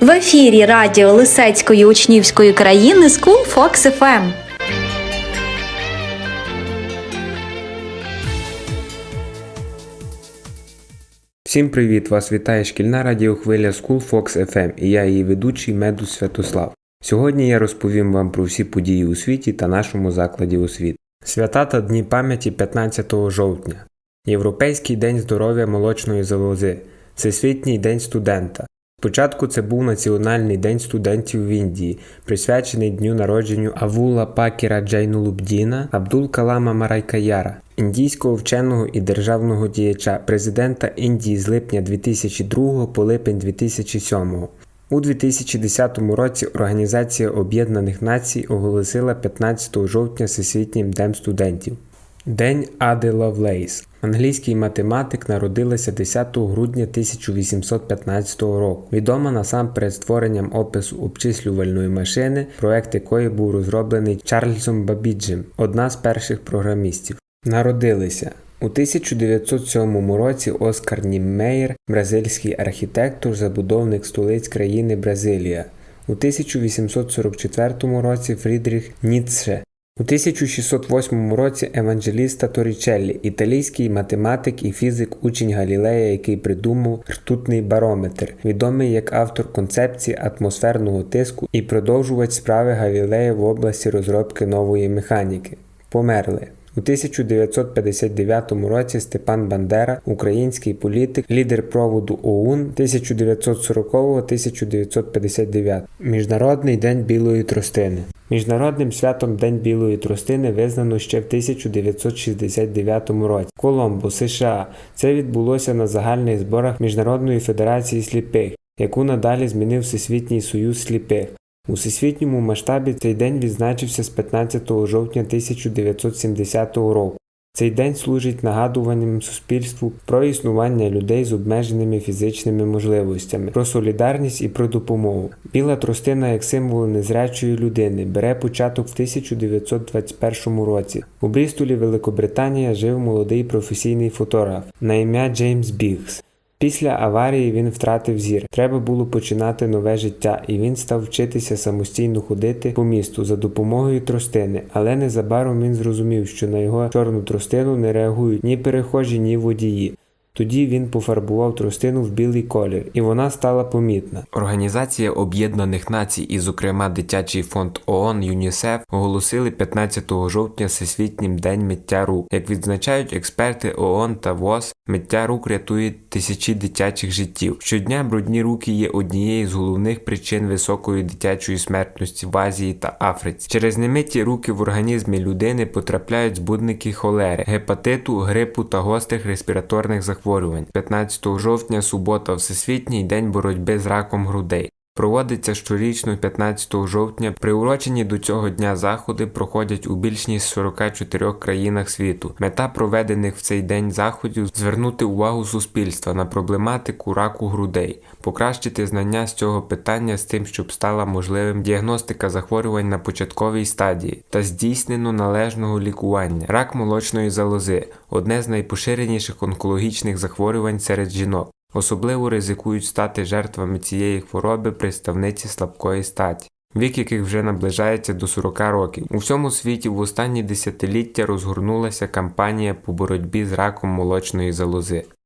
В ефірі радіо Лисецької учнівської країни School Fox FM. Всім привіт! Вас вітає шкільна радіохвиля School Fox FM і я її ведучий Медус Святослав. Сьогодні я розповім вам про всі події у світі та нашому закладі освіти. Свята та дні пам'яті 15 жовтня, Європейський день здоров'я молочної залози, Всесвітній день студента. Спочатку це був Національний день студентів в Індії, присвячений дню народженню Авула Пакіра Джайнулубдіна Абдул Калама Марайкаяра, індійського вченого і державного діяча, президента Індії з липня 2002 по липень 2007. У 2010 році Організація Об'єднаних Націй оголосила 15 жовтня Всесвітнім Днем студентів. День Ади Лавлейс. Англійський математик народилася 10 грудня 1815 року. Відома насамперед створенням опису обчислювальної машини, проект якої був розроблений Чарльзом Бабіджем, одна з перших програмістів. Народилися у 1907 році Оскар Німмеєр, бразильський архітектор, забудовник столиць країни Бразилія. У 1844 році Фрідріх Ніцше. У 1608 році Еванджеліста Торічеллі, італійський математик і фізик учень Галілея, який придумав ртутний барометр, відомий як автор концепції атмосферного тиску і продовжувач справи Галілея в області розробки нової механіки. Померли. У 1959 році Степан Бандера, український політик, лідер проводу ОУН 1940-1959. Міжнародний день білої тростини. Міжнародним святом День білої тростини визнано ще в 1969 році. Коломбо, США. Це відбулося на загальних зборах Міжнародної федерації сліпих, яку надалі змінив Всесвітній союз сліпих. У всесвітньому масштабі цей день відзначився з 15 жовтня 1970 року. Цей день служить нагадуванням суспільству про існування людей з обмеженими фізичними можливостями, про солідарність і про допомогу. Біла тростина як символ незрячої людини бере початок в 1921 році. У Брістолі, Великобританія, жив молодий професійний фотограф на ім'я Джеймс Бігс. Після аварії він втратив зір. Треба було починати нове життя, і він став вчитися самостійно ходити по місту за допомогою тростини. Але незабаром він зрозумів, що на його чорну тростину не реагують ні перехожі, ні водії. Тоді він пофарбував тростину в білий колір, і вона стала помітна. Організація Об'єднаних Націй, і, зокрема, дитячий фонд ООН ЮНІСЕФ, оголосили 15 жовтня Всесвітнім день миття рук. Як відзначають експерти ООН та ВОЗ, миття рук рятує тисячі дитячих життів. Щодня брудні руки є однією з головних причин високої дитячої смертності в Азії та Африці. Через немиті руки в організмі людини потрапляють збудники холери, гепатиту, грипу та гострих респіраторних захворювань. 15 жовтня, субота, Всесвітній день боротьби з раком грудей. Проводиться щорічно 15 жовтня. Приурочені до цього дня заходи проходять у більш ніж 44 країнах світу. Мета проведених в цей день заходів звернути увагу суспільства на проблематику раку грудей, покращити знання з цього питання з тим, щоб стала можливим діагностика захворювань на початковій стадії та здійснено належного лікування. Рак молочної залози одне з найпоширеніших онкологічних захворювань серед жінок. Особливо ризикують стати жертвами цієї хвороби представниці слабкої статі, вік яких вже наближається до 40 років. У всьому світі в останні десятиліття розгорнулася кампанія по боротьбі з раком молочної залози.